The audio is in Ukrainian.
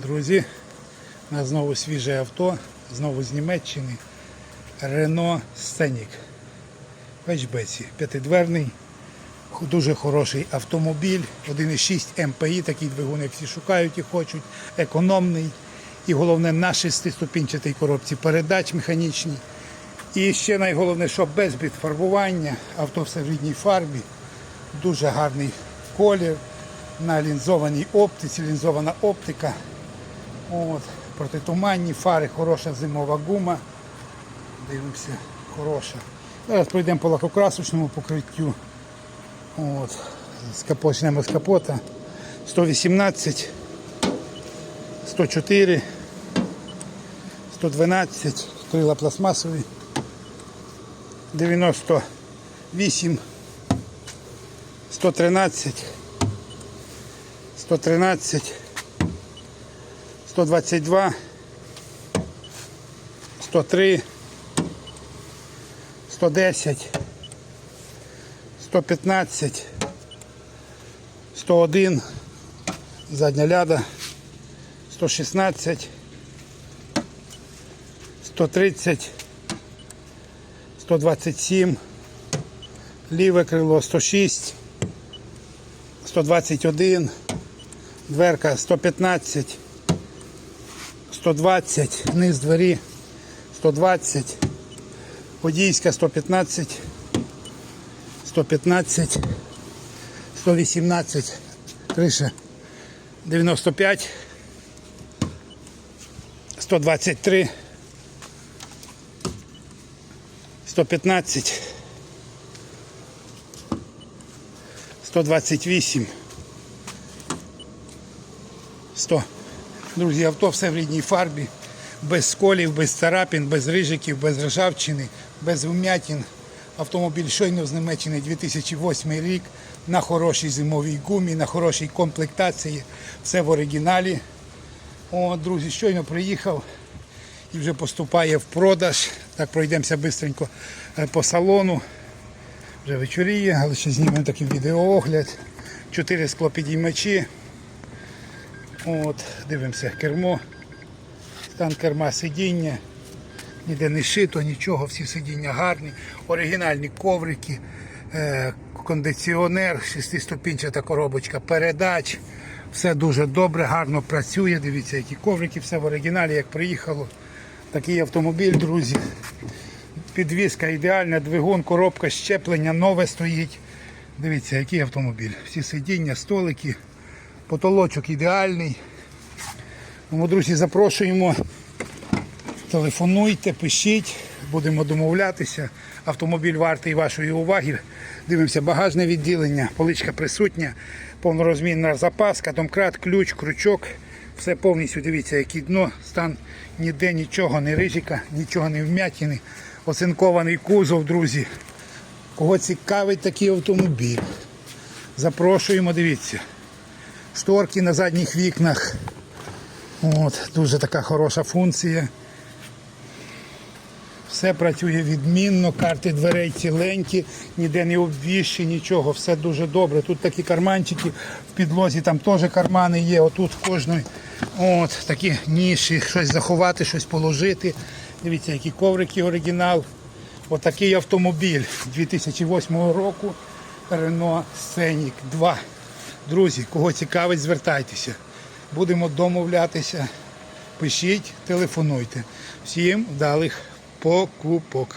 Друзі, у нас знову свіже авто, знову з Німеччини. Renault Scenic. Хетчбеці. П'ятидверний, дуже хороший автомобіль, 1,6 МПІ, такий двигун, як всі шукають і хочуть, економний. І головне на шестиступінчатій коробці передач механічній. І ще найголовне, що без підфарбування, авто все в рідній фарбі, дуже гарний колір, на лінзованій оптиці, лінзована оптика. От, протитуманні фари, хороша зимова гума. Дивимося, хороша. Зараз пройдемо по лакокрасочному покриттю. От, почнемо з капота. 118, 104, 112, крила пластмасові, 98, 113, 113, 122, 103, 110, 115, 101, задня ляда, 116, 130, 127, ліве крило 106, 121, дверка 115, 120, низ двері 120, водійська 115, 115, 118, криша 95, 123, 115, 128, 100. Друзі, авто все в рідній фарбі, без сколів, без царапин, без рижиків, без ржавчини, без вмятин. Автомобіль щойно з Німеччини 2008 рік на хорошій зимовій гумі, на хорошій комплектації, все в оригіналі. О, друзі, щойно приїхав і вже поступає в продаж. Так пройдемося швидко по салону. Вже вечоріє, але ще знімемо такий відеоогляд. Чотири склопідіймачі. От, дивимося кермо. Стан керма сидіння. Ніде не шито, нічого, всі сидіння гарні. Оригінальні коврики, е, кондиціонер, шестиступінчата коробочка передач. Все дуже добре, гарно працює. Дивіться, які коврики, все в оригіналі, як приїхало. Такий автомобіль, друзі. Підвізка ідеальна, двигун, коробка, щеплення нове стоїть. Дивіться, який автомобіль. Всі сидіння, столики, потолочок ідеальний. Тому, друзі, запрошуємо. Телефонуйте, пишіть, будемо домовлятися. Автомобіль вартий вашої уваги. Дивимося, багажне відділення, поличка присутня, повнорозмінна запаска, домкрат, ключ, крючок. Все повністю дивіться, яке дно, стан ніде нічого, не рижика, нічого не вмятіни. Оцинкований кузов, друзі. Кого цікавить такий автомобіль? Запрошуємо, дивіться. Шторки на задніх вікнах. От, дуже така хороша функція. Все працює відмінно, карти дверей ціленькі, ніде не обвіщі, нічого, все дуже добре. Тут такі карманчики в підлозі, там теж кармани є, отут в кожної от, такі ніші, щось заховати, щось положити. Дивіться, які коврики оригінал. Отакий автомобіль 2008 року Renault Scenic 2. Друзі, кого цікавить, звертайтеся. Будемо домовлятися. Пишіть, телефонуйте. Всім вдалих покупок.